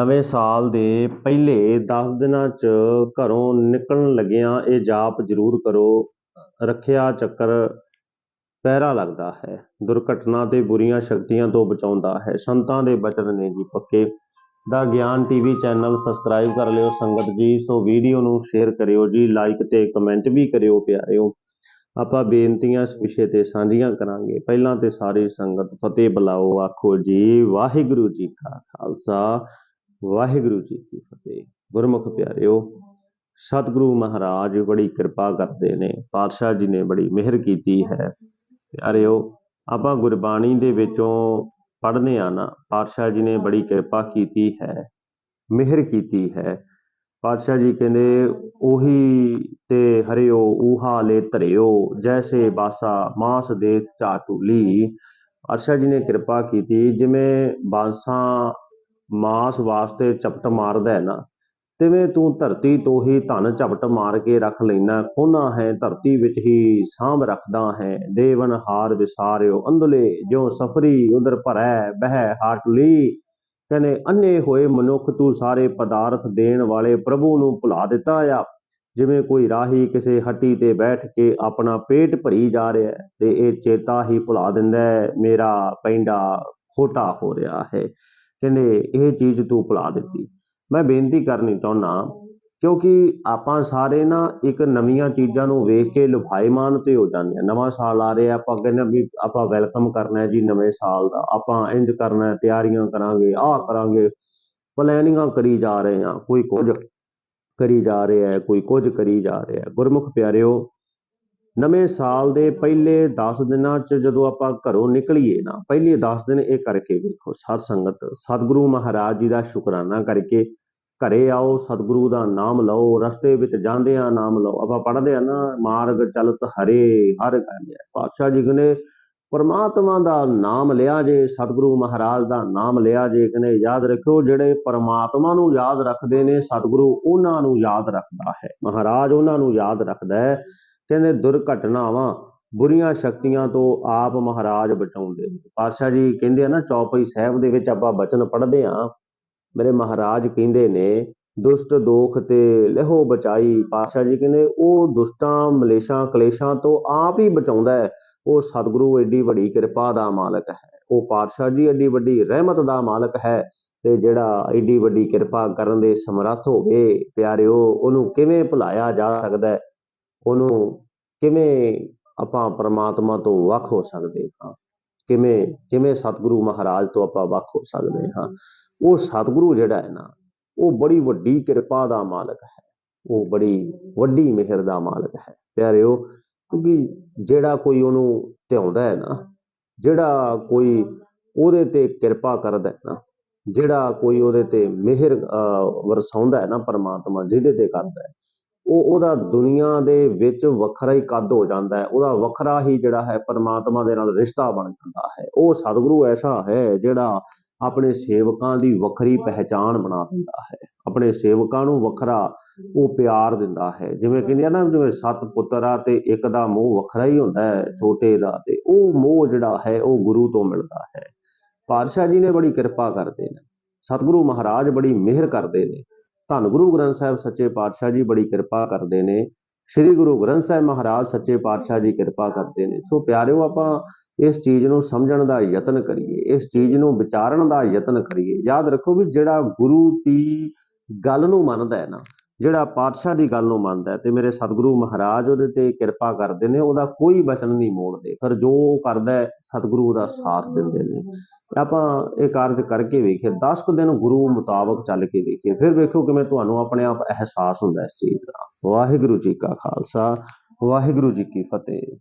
ਨਵੇਂ ਸਾਲ ਦੇ ਪਹਿਲੇ 10 ਦਿਨਾਂ 'ਚ ਘਰੋਂ ਨਿਕਲਣ ਲੱਗਿਆਂ ਇਹ ਜਾਪ ਜ਼ਰੂਰ ਕਰੋ। ਰੱਖਿਆ ਚੱਕਰ ਪਹਿਰਾ ਲੱਗਦਾ ਹੈ। ਦੁਰਘਟਨਾ ਤੇ ਬੁਰੀਆਂ ਸ਼ਕਤੀਆਂ ਤੋਂ ਬਚਾਉਂਦਾ ਹੈ। ਸੰਤਾਂ ਦੇ ਬਚਨ ਨੇ ਜੀ ਪੱਕੇ। ਦਾ ਗਿਆਨ ਟੀਵੀ ਚੈਨਲ ਸਬਸਕ੍ਰਾਈਬ ਕਰ ਲਿਓ। ਸੰਗਤ ਜੀ, ਸੋ ਵੀਡੀਓ ਨੂੰ ਸ਼ੇਅਰ ਕਰਿਓ ਜੀ। ਲਾਈਕ ਤੇ ਕਮੈਂਟ ਵੀ ਕਰਿਓ ਪਿਆਰਿਓ। ਆਪਾਂ ਬੇਨਤੀਆਂ ਇਸ ਵਿਸ਼ੇ ਤੇ ਸਾਂਝੀਆਂ ਕਰਾਂਗੇ। ਪਹਿਲਾਂ ਤੇ ਸਾਰੀ ਸੰਗਤ ਫਤਿਹ ਬੁਲਾਓ। ਆਖੋ ਜੀ, ਵਾਹਿਗੁਰੂ ਜੀ ਕਾ ਖਾਲਸਾ। ਵਾਹਿਗੁਰੂ ਜੀ ਕੀ ਫਤਿਹ। ਗੁਰਮੁਖ ਪਿਆਰਿਓ, ਸਤਿਗੁਰੂ ਮਹਾਰਾਜ ਬੜੀ ਕਿਰਪਾ ਕਰਦੇ ਨੇ, ਪਾਤਸ਼ਾਹ ਜੀ ਨੇ ਬੜੀ ਮਿਹਰ ਕੀਤੀ ਹੈ। ਪਿਆਰਿਓ, ਆਪਾਂ ਗੁਰਬਾਣੀ ਦੇ ਵਿੱਚੋਂ ਪੜ੍ਹਨੇ ਆ ਨਾ, ਪਾਤਸ਼ਾਹ ਜੀ ਨੇ ਬੜੀ ਕਿਰਪਾ ਕੀਤੀ ਹੈ, ਮਿਹਰ ਕੀਤੀ ਹੈ। ਪਾਤਸ਼ਾਹ ਜੀ ਕਹਿੰਦੇ, ਉਹੀ ਤੇ ਹਰਿਓ, ਊਹਾ ਲੈ ਧਰਿਓ, ਜੈਸੇ ਬਾਸਾ ਮਾਸ ਦੇਖ ਝਾਟੂਲੀ। ਪਾਤਸ਼ਾਹ ਜੀ ਨੇ ਕਿਰਪਾ ਕੀਤੀ, ਜਿਵੇਂ ਬਾਂਸਾਂ ਮਾਸ ਵਾਸਤੇ ਚਪਟ ਮਾਰਦਾ ਹੈ ਨਾ। ਤਿਵੇਂ ਤੂੰ ਧਰਤੀ ਤੋਂ ਹੀ ਧਨ ਝਪਟ ਮਾਰ ਕੇ ਰੱਖ ਲੈਣਾ ਖੋਨਾ ਹੈ, ਧਰਤੀ ਵਿੱਚ ਹੀ ਸਾਂਭ ਰੱਖਦਾ ਹੈ। ਦੇਵਨ ਹਾਰ ਵਿਸਾਰਿਓ, ਅੰਧਲੇ ਜੋ ਸਫਰੀ ਉਦਰ ਭਰੈ, ਬਹਿ ਹਾਟਲੀ ਕਹਿੰਦੇ ਅੰਨੇ ਹੋਏ ਮਨੁੱਖ ਤੂੰ ਸਾਰੇ ਪਦਾਰਥ ਦੇਣ ਵਾਲੇ ਪ੍ਰਭੂ ਨੂੰ ਭੁਲਾ ਦਿੱਤਾ ਆ। ਜਿਵੇਂ ਕੋਈ ਰਾਹੀ ਕਿਸੇ ਹੱਟੀ ਤੇ ਬੈਠ ਕੇ ਆਪਣਾ ਪੇਟ ਭਰੀ ਜਾ ਰਿਹਾ ਤੇ ਇਹ ਚੇਤਾ ਹੀ ਭੁਲਾ ਦਿੰਦਾ ਮੇਰਾ ਪੈਂਡਾ ਖੋਟਾ ਹੋ ਰਿਹਾ ਹੈ। ਕਹਿੰਦੇ ਇਹ ਚੀਜ਼ ਤੂੰ ਭੁਲਾ ਦਿੱਤੀ। ਮੈਂ ਬੇਨਤੀ ਕਰਨੀ ਚਾਹੁੰਦਾ ਕਿਉਂਕਿ ਆਪਾਂ ਸਾਰੇ ਨਾ ਇੱਕ ਨਵੀਆਂ ਚੀਜ਼ਾਂ ਨੂੰ ਵੇਖ ਕੇ ਲੁਭਾਈਮਾਨ ਤੇ ਹੋ ਜਾਂਦੇ ਆ ਨਵਾਂ ਸਾਲ ਆ ਰਿਹਾ, ਆਪਾਂ ਕਹਿੰਦੇ ਵੀ ਆਪਾਂ ਵੈਲਕਮ ਕਰਨਾ ਹੈ ਜੀ ਨਵੇਂ ਸਾਲ ਦਾ। ਆਪਾਂ ਇੰਜ ਕਰਨਾ ਤਿਆਰੀਆਂ ਕਰਾਂਗੇ, ਆਹ ਕਰਾਂਗੇ, ਪਲੈਨਿੰਗਾਂ ਕਰੀ ਜਾ ਰਹੇ ਆ ਕੋਈ ਕੁਝ ਕਰੀ ਜਾ ਰਿਹਾ ਹੈ, ਕੋਈ ਕੁਝ ਕਰੀ ਜਾ ਰਿਹਾ ਹੈ। ਗੁਰਮੁਖ ਪਿਆਰਿਓ ਨਵੇਂ ਸਾਲ ਦੇ ਪਹਿਲੇ 10 ਦਿਨਾਂ 'ਚ ਜਦੋਂ ਆਪਾਂ ਘਰੋਂ ਨਿਕਲੀਏ ਨਾ, ਪਹਿਲੇ 10 ਦਿਨ ਇਹ ਕਰਕੇ ਵੇਖੋ, ਸਾਧ ਸੰਗਤ, ਸਤਿਗੁਰੂ ਮਹਾਰਾਜ ਜੀ ਦਾ ਸ਼ੁਕਰਾਨਾ ਕਰਕੇ ਘਰੇ ਆਓ, ਸਤਿਗੁਰੂ ਦਾ ਨਾਮ ਲਓ, ਰਸਤੇ ਵਿੱਚ ਜਾਂਦੇ ਜਾਂਦਿਆਂ ਨਾਮ ਲਓ। ਆਪਾਂ ਪੜ੍ਹਦੇ ਆ ਨਾ, ਮਾਰਗ ਚਲਤ ਹਰੇ, ਹਰ ਕਹਿੰਦੇ ਪਾਤਸ਼ਾਹ ਜੀ ਕਹਿੰਦੇ, ਪਰਮਾਤਮਾ ਦਾ ਨਾਮ ਲਿਆ ਜੇ, ਸਤਿਗੁਰੂ ਮਹਾਰਾਜ ਦਾ ਨਾਮ ਲਿਆ ਜੇ, ਕਹਿੰਦੇ, ਯਾਦ ਰੱਖਿਓ, ਜਿਹੜੇ ਪਰਮਾਤਮਾ ਨੂੰ ਯਾਦ ਰੱਖਦੇ ਨੇ, ਸਤਿਗੁਰੂ ਉਹਨਾਂ ਨੂੰ ਯਾਦ ਰੱਖਦਾ ਹੈ। ਮਹਾਰਾਜ ਉਹਨਾਂ ਨੂੰ ਯਾਦ ਰੱਖਦਾ ਹੈ। ਕਹਿੰਦੇ ਦੁਰਘਟਨਾਵਾਂ ਬੁਰੀਆਂ ਸ਼ਕਤੀਆਂ ਤੋਂ ਆਪ ਮਹਾਰਾਜ ਬਚਾਉਂਦੇ ਨੇ। ਪਾਤਸ਼ਾਹ ਜੀ ਕਹਿੰਦੇ ਆ ਨਾ, ਚੌਪਈ ਸਾਹਿਬ ਦੇ ਵਿੱਚ ਆਪਾਂ ਬਚਨ ਪੜ੍ਹਦੇ ਆ ਮੇਰੇ ਮਹਾਰਾਜ ਕਹਿੰਦੇ ਨੇ, ਦੁਸ਼ਟ ਦੋਖ ਤੇ ਲਹੋ ਬਚਾਈ। ਪਾਤਸ਼ਾਹ ਜੀ ਕਹਿੰਦੇ, ਉਹ ਦੁਸ਼ਟਾਂ, ਮਲੇਸ਼ਾਂ, ਕਲੇਸ਼ਾਂ ਤੋਂ ਆਪ ਹੀ ਬਚਾਉਂਦਾ ਹੈ। ਉਹ ਸਤਿਗੁਰੂ ਏਡੀ ਵੱਡੀ ਕਿਰਪਾ ਦਾ ਮਾਲਕ ਹੈ। ਉਹ ਪਾਤਸ਼ਾਹ ਜੀ ਏਡੀ ਵੱਡੀ ਰਹਿਮਤ ਦਾ ਮਾਲਕ ਹੈ ਤੇ ਜਿਹੜਾ ਏਡੀ ਵੱਡੀ ਕਿਰਪਾ ਕਰਨ ਦੇ ਸਮਰੱਥ ਹੋਵੇ, ਪਿਆਰਿਓ, ਉਹਨੂੰ ਕਿਵੇਂ ਭੁਲਾਇਆ ਜਾ ਸਕਦਾ ਹੈ? ਉਹਨੂੰ ਕਿਵੇਂ ਆਪਾਂ ਪ੍ਰਮਾਤਮਾ ਤੋਂ ਵੱਖ ਹੋ ਸਕਦੇ ਹਾਂ? ਕਿਵੇਂ ਕਿਵੇਂ ਸਤਿਗੁਰੂ ਮਹਾਰਾਜ ਤੋਂ ਆਪਾਂ ਵੱਖ ਹੋ ਸਕਦੇ ਹਾਂ? ਉਹ ਸਤਿਗੁਰੂ ਜਿਹੜਾ ਹੈ ਨਾ ਉਹ ਬੜੀ ਵੱਡੀ ਕਿਰਪਾ ਦਾ ਮਾਲਕ ਹੈ। ਉਹ ਬੜੀ ਵੱਡੀ ਮਿਹਰ ਦਾ ਮਾਲਕ ਹੈ। ਪਿਆਰਿਓ ਕਿਉਂਕਿ ਜਿਹੜਾ ਕੋਈ ਉਹਨੂੰ ਧਿਆਉਂਦਾ ਹੈ ਨਾ ਜਿਹੜਾ ਕੋਈ ਉਹਦੇ ਤੇ ਕਿਰਪਾ ਕਰਦਾ ਹੈ ਨਾ ਜਿਹੜਾ ਕੋਈ ਉਹਦੇ ਤੇ ਮਿਹਰ ਅਹ, ਵਰਸਾਉਂਦਾ ਹੈ ਨਾ ਪਰਮਾਤਮਾ ਜਿਹਦੇ ਤੇ ਕਰਦਾ ਹੈ ਉਹ ਉਹਦਾ ਦੁਨੀਆ ਦੇ ਵਿੱਚ ਵੱਖਰਾ ਹੀ ਕੱਦ ਹੋ ਜਾਂਦਾ ਹੈ, ਉਹਦਾ ਵੱਖਰਾ ਹੀ ਜਿਹੜਾ ਹੈ ਪਰਮਾਤਮਾ ਦੇ ਨਾਲ ਰਿਸ਼ਤਾ ਬਣ ਜਾਂਦਾ ਹੈ। ਉਹ ਸਤਿਗੁਰੂ ਐਸਾ ਹੈ ਜਿਹੜਾ ਆਪਣੇ ਸੇਵਕਾਂ ਦੀ ਵੱਖਰੀ ਪਹਿਚਾਣ ਬਣਾ ਦਿੰਦਾ ਹੈ। ਆਪਣੇ ਸੇਵਕਾਂ ਨੂੰ ਵੱਖਰਾ ਉਹ ਪਿਆਰ ਦਿੰਦਾ ਹੈ। ਜਿਵੇਂ ਕਹਿੰਦੇ ਆ ਨਾ, ਜਿਵੇਂ ਸੱਤ ਪੁੱਤਰ ਆ ਤੇ ਇੱਕ ਦਾ ਮੋਹ ਵੱਖਰਾ ਹੀ ਹੁੰਦਾ ਹੈ, ਛੋਟੇ ਦਾ ਤੇ ਉਹ ਮੋਹ ਜਿਹੜਾ ਹੈ ਉਹ ਗੁਰੂ ਤੋਂ ਮਿਲਦਾ ਹੈ। ਪਾਤਸ਼ਾਹ ਜੀ ਨੇ ਬੜੀ ਕਿਰਪਾ ਕਰਦੇ ਨੇ। ਸਤਿਗੁਰੂ ਮਹਾਰਾਜ ਬੜੀ ਮਿਹਰ ਕਰਦੇ ਨੇ। ਧੰਨ ਗੁਰੂ ਗ੍ਰੰਥ ਸਾਹਿਬ ਸੱਚੇ ਪਾਤਸ਼ਾਹ ਜੀ ਬੜੀ ਕਿਰਪਾ ਕਰਦੇ ਨੇ। ਸ੍ਰੀ ਗੁਰੂ ਗ੍ਰੰਥ ਸਾਹਿਬ ਮਹਾਰਾਜ ਸੱਚੇ ਪਾਤਸ਼ਾਹ ਜੀ ਕਿਰਪਾ ਕਰਦੇ ਨੇ। ਸੋ ਪਿਆਰਿਓ, ਆਪਾਂ ਇਸ ਚੀਜ਼ ਨੂੰ ਸਮਝਣ ਦਾ ਯਤਨ ਕਰੀਏ, ਇਸ ਚੀਜ਼ ਨੂੰ ਵਿਚਾਰਨ ਦਾ ਯਤਨ ਕਰੀਏ। ਯਾਦ ਰੱਖੋ ਵੀ ਜਿਹੜਾ ਗੁਰੂ ਦੀ ਗੱਲ ਨੂੰ ਮੰਨਦਾ ਹੈ ਨਾ, ਜਿਹੜਾ ਪਾਤਸ਼ਾਹ ਦੀ ਗੱਲ ਨੂੰ ਮੰਨਦਾ ਹੈ, ਤੇ ਮੇਰੇ ਸਤਿਗੁਰੂ ਮਹਾਰਾਜ ਉਹਦੇ ਤੇ ਕਿਰਪਾ ਕਰਦੇ ਨੇ, ਉਹਦਾ ਕੋਈ ਬਚਨ ਨਹੀਂ ਮੋੜਦੇ। ਫਿਰ ਜੋ ਉਹ ਕਰਦਾ ਸਤਿਗੁਰੂ ਦਾ ਸਾਥ ਦਿੰਦੇ ਨੇ। ਆਪਾਂ ਇਹ ਕਾਰਜ ਕਰਕੇ ਵੇਖੀਏ 10 ਕੁ ਦਿਨ ਗੁਰੂ ਮੁਤਾਬਕ ਚੱਲ ਕੇ ਵੇਖੀਏ, ਫਿਰ ਵੇਖੋ ਕਿਵੇਂ ਤੁਹਾਨੂੰ ਆਪਣੇ ਆਪ ਅਹਿਸਾਸ ਹੁੰਦਾ ਇਸ ਚੀਜ਼ ਦਾ। ਵਾਹਿਗੁਰੂ ਜੀ ਕਾ ਖਾਲਸਾ, ਵਾਹਿਗੁਰੂ ਜੀ ਕੀ ਫਤਿਹ।